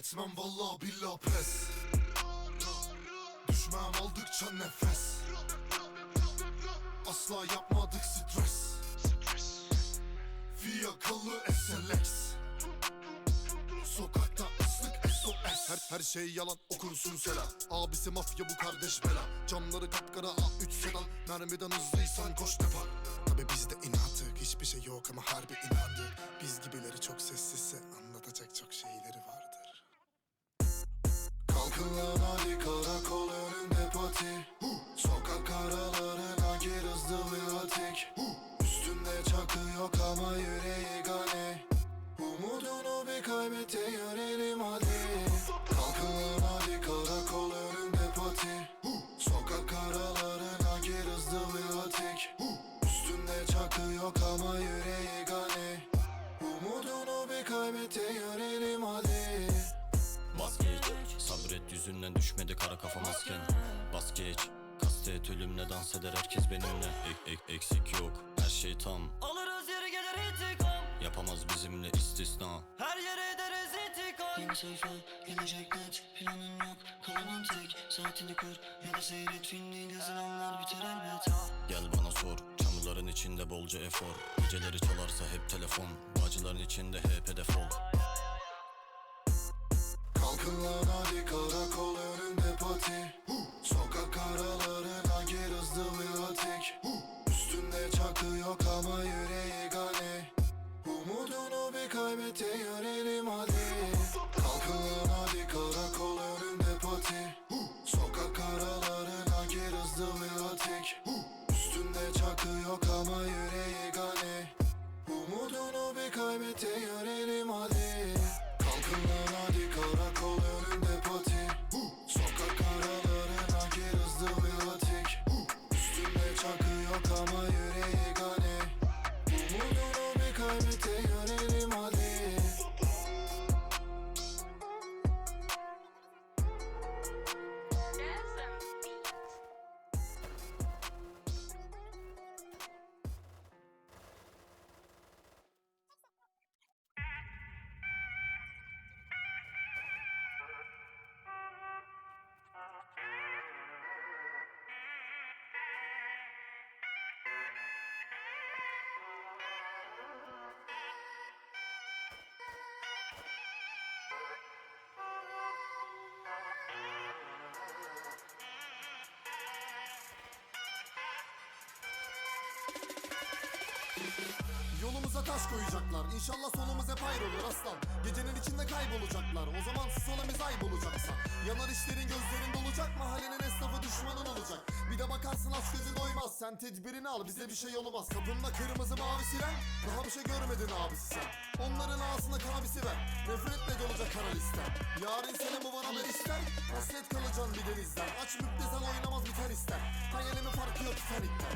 etmem valla billah pes. Düşmem aldıkça nefes. Asla yapmadık stres. Fiyakalı SLX Sokakta ıslık SOS Her, her şey yalan okursun selam Abisi mafya bu kardeş bela. Camları kapkara A3 sedan. Mermiden hızlıysan koş defa. Tabi bizde inattık hiçbir şey yok ama harbi inandık. Biz gibileri çok sessizse anlatacak çok şeyleri Kalkın lan hadi karakol önünde pati. Sokak aralarına gir hızlı ve atik. Üstünde çakı yok ama yüreği gani. Umudunu bir kaybete yönelim hadi. Kalkın hadi karakol önünde pati. Sokak aralarına gir hızlı ve atik. Üstünde çakı yok ama yüreği gani. Umudunu bir kaybete yönelim hadi Sabret yüzünden düşmedi kara kafa masken Bas geç Kastet ölümle dans eder herkes benimle. Ek, ek, Eksik yok her şey tam. Alırız yeri gelir intikam. Yapamaz bizimle istisna. Her yere ederiz intikam. Yeni sayfa gelecek net Planın yok. Kalanın tek Saatini kur ya da seyret Film değil yazılanlar biter elbet. Gel bana sor Çamurların içinde bolca efor. Geceleri çalarsa hep telefon. Bağcıların içinde hep hedef ol Kalkın lan hadi karakol önünde pati Yolumuza taş koyacaklar. İnşallah sonumuz hep hayır olur aslan. Gecenin içinde kaybolacaklar. O zaman sus olamiz ayıp olacaksa Yanar işlerin gözlerin dolacak Mahallenin esnafı düşmanın olacak. Bir de bakarsın aç gözü doymaz. Sen tedbirini al bize bir şey olmaz. Kapında kırmızı mavi siren Daha bir şey görmedin abisi sen. Onların ağzına kanabisi ver Nefretle dolacak kara listen Yarın seni bu bana ver ister Hasret kalacaksın bir denizden. Aç müptezel oynamaz biter ister Hayalimin farkı yok Titanic'ten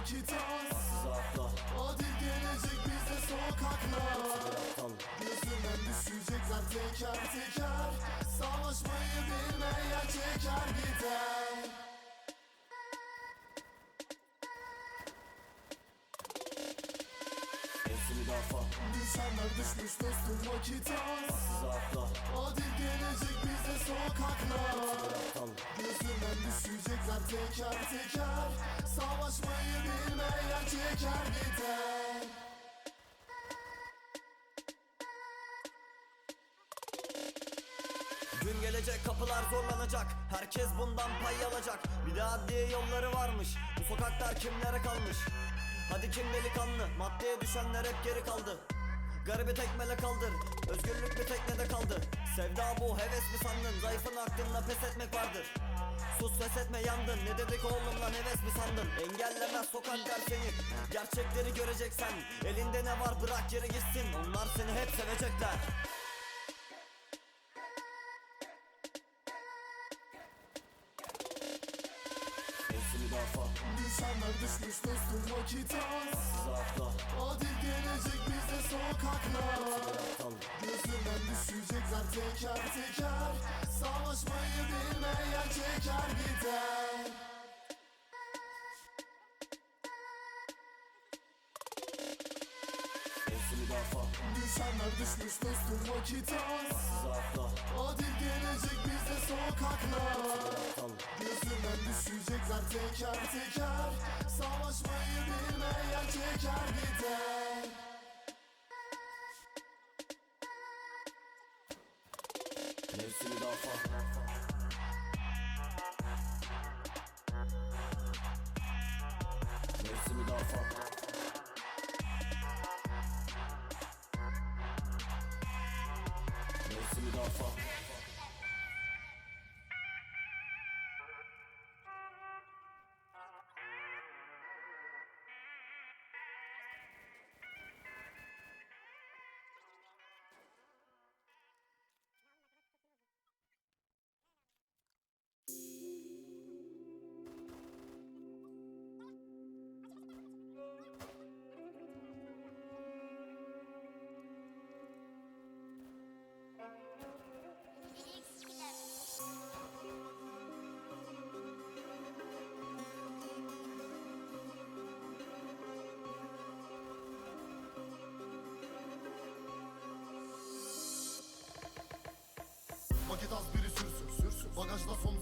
vakit az atla Adil gelecek bize sokaklar. Kal Gözünden düşecekler teker teker. Savaşmayı bilmeyen çeker gider. Müdafaa İnsanlar düşmüş dostum vakit az. Adil gelecek bize sokaklar Gözünden düşecekler teker teker Savaşmayı bilmeyen çeker gider Gün gelecek kapılar zorlanacak. Herkes bundan pay alacak. Bir de adliye yolları varmış. Bu sokaklar kimlere kalmış? Hadi kim delikanlı? Maddeye düşenler hep geri kaldı Garibi tekmele kaldır Özgürlük bir teknede kaldı Sevda bu heves mi sandın? Zayıfın aklında pes etmek vardır. Sus ses etme yandın. Ne dedik oğlum lan heves mi sandın? Engellemez sokaklar seni Gerçekleri göreceksen Elinde ne var? Bırak geri gitsin. Onlar seni hep sevecekler insanlar düşmüş dostum vakit az Hadi gelecek bize sokaklar Gözümden düşecekler teker teker Savaşmayı bilmeyen çeker gider lafa düşmüş dostum vakit az Hadi gelecek bize sokaklar Aptal Gözünden düşecekler teker teker. Savaşmayı bilmeyen çeker gider. Nefsi müdafaa Nefsi müdafaa nas não fome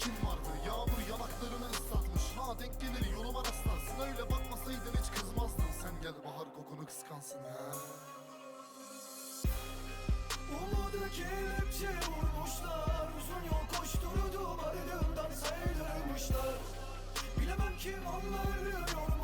kim vardı Yağmur yanaklarını ıslatmış. Ha denk gelir yoluma rastlarsın. Öyle bakmasaydın hiç kızmazdın. Sen gel bahar kokunu kıskansın ha. Umudu kelepçe vurmuşlar. Uzun yol koşturdum ardından saydırmışlar Bilemem kim onları yormuşsa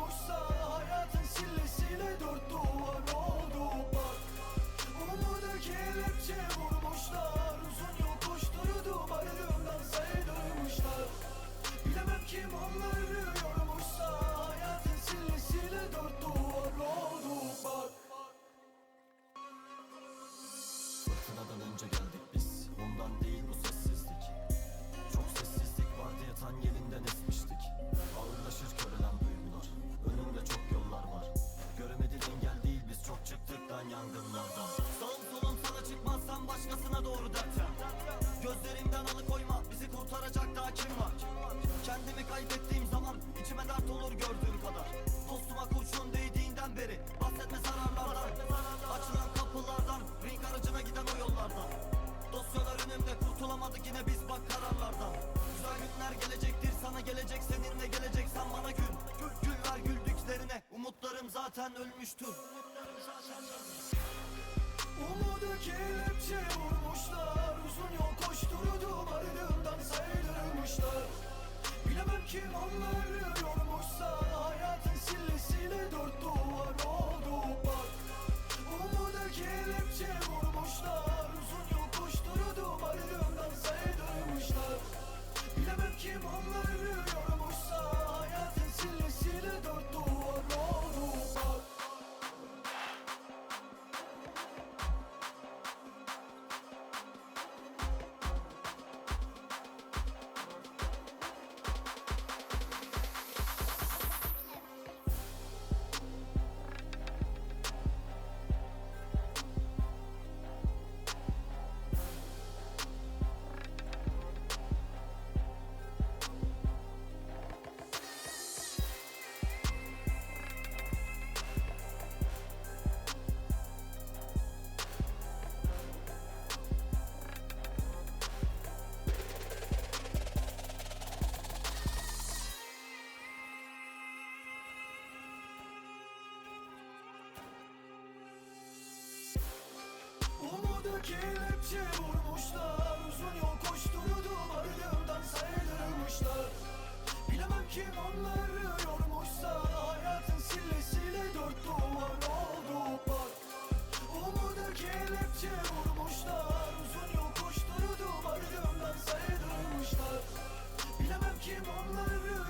başkasına doğru dertem Gözlerimden alıkoyma bizi kurtaracak daha kim var? Kendimi kaybettiğim zaman içime dert olur gördüğüm kadar. Dostuma kurşun değdiğinden beri bahsetme zararlardan. Açılan kapılardan ring aracına giden o yollardan. Dosyalar önümde kurtulamadık yine biz bak kararlardan. Güzel günler gelecektir sana gelecek seninle geleceksen bana gül Gül, gül ver güldüklerine. Umutlarım zaten ölmüştür Umudu kelepçe vurmuşlar Uzun yol koşturdum ardından saydırmışlar Bilemem kim onları yormuşsa Hayatın sillesiyle dört duvar oldu bak. Umudu kelepçe vurmuşlar kelepçe vurmuşlar Uzun yol koşturdum ardımdan sayılırmışlar. Bilemem kim onları yormuşsa Hayatın sillesiyle dört duvar oldu. Bak Umuda kelepçe vurmuşlar Uzun yol koşturdum ardımdan sayılırmışlar. Bilemem kim onları